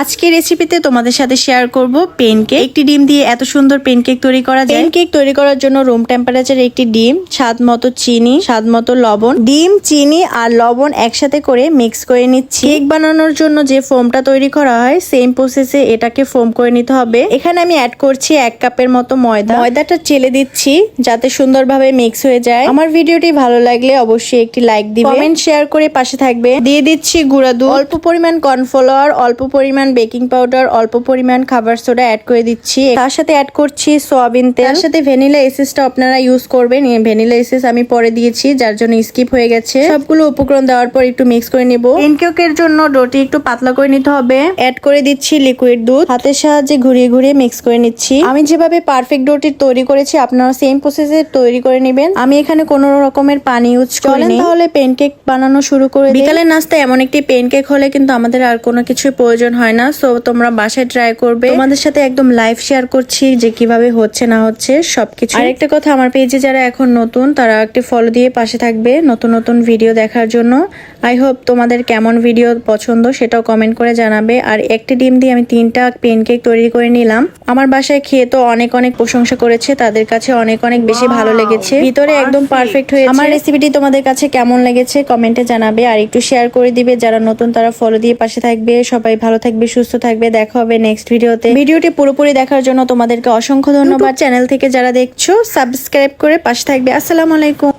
আজকে রেসিপিতে তোমাদের সাথে শেয়ার করব পেনকেক একটি ডিম দিয়ে এত সুন্দর পেনকেক তৈরি করা যায়। পেনকেক তৈরি করার জন্য রুম টেম্পারেচারে একটি ডিম স্বাদ মতো চিনি স্বাদ মতো লবণ। ডিম চিনি আর লবণ একসাথে করে মিক্স করে নিচ্ছি। কেক বানানোর জন্য যে ফোমটা তৈরি করা হয় সেম প্রসেসে এটাকে ফোম করে নিতে হবে। এখানে আমি অ্যাড করছি এক কাপের মতো ময়দা। ময়দাটা চেলে দিচ্ছি যাতে সুন্দরভাবে মিক্স হয়ে যায়। আমার ভিডিওটি ভালো লাগলে অবশ্যই একটি লাইক দিবে। কমেন্ট শেয়ার করে পাশে থাকবে। দিয়ে দিচ্ছি গুঁড়া দুধ। অল্প পরিমাণ কর্নফ্লাওয়ার অল্প পরিমাণ বেকিং পাউডার অল্প পরিমাণ খাবার সোডা অ্যাড করে দিচ্ছি। তার সাথে অ্যাড করছি সোয়াবিন তেল। তার সাথে ভ্যানিলা এসেসটা আপনারা ইউজ করবেন। ভ্যানিলা এসেস আমি পরে দিয়েছি যার জন্য স্কিপ হয়ে গেছে। সবগুলো উপকরণ দেওয়ার পর একটু মিক্স করে নিব। পেনকেকের জন্য ডোটি একটু পাতলা করে নিতে হবে। অ্যাড করে দিচ্ছি লিকুইড দুধ। হাতের সাহায্যে ঘুরিয়ে ঘুরিয়ে মিক্স করে নিচ্ছি। আমি যেভাবে পারফেক্ট ডোটি তৈরি করেছি আপনারা সেম প্রসেসে তৈরি করে নেবেন। আমি এখানে কোনো রকমের পানি ইউজ করেন। তাহলে পেনকেক বানানো শুরু করে বিকালের নাস্তা এমন একটি পেনকেক হলে কিন্তু আমাদের আর কোনো কিছুর প্রয়োজন হয় না সো তোমরা বাসায় ট্রাই করবে। তোমাদের সাথে একদম লাইভ শেয়ার করছি যে কীভাবে হচ্ছে না হচ্ছে সবকিছু। আরেকটা কথা আমার পেজে যারা এখন নতুন তারা একটি ফলো দিয়ে পাশে থাকবে নতুন নতুন ভিডিও দেখার জন্য। আই হোপ তোমাদের কেমন ভিডিও পছন্দ সেটাও কমেন্ট করে জানাবে। আর একটি ডিম দিয়ে আমি তিনটা পেনকেক তৈরি করে নিলাম। আমার বাসায় খেয়ে তো অনেক অনেক প্রশংসা করেছে তাদের কাছে অনেক অনেক বেশি ভালো লেগেছে। ভিতরে একদম পারফেক্ট হয়েছে। আমার রেসিপিটি তোমাদের কাছে কেমন লেগেছে কমেন্টে জানাবে। আর একটু শেয়ার করে দিবে যারা নতুন তারা ফলো দিয়ে পাশে থাকবে। সবাই ভালো থাকবে সুস্থ থাকবে। দেখা হবে নেক্সট ভিডিওতে ভিডিওটি পুরোপুরি দেখার জন্য তোমাদেরকে অসংখ্য ধন্যবাদ। চ্যানেল থেকে যারা দেখছ সাবস্ক্রাইব করে পাশে থাকবে। আসসালামু আলাইকুম।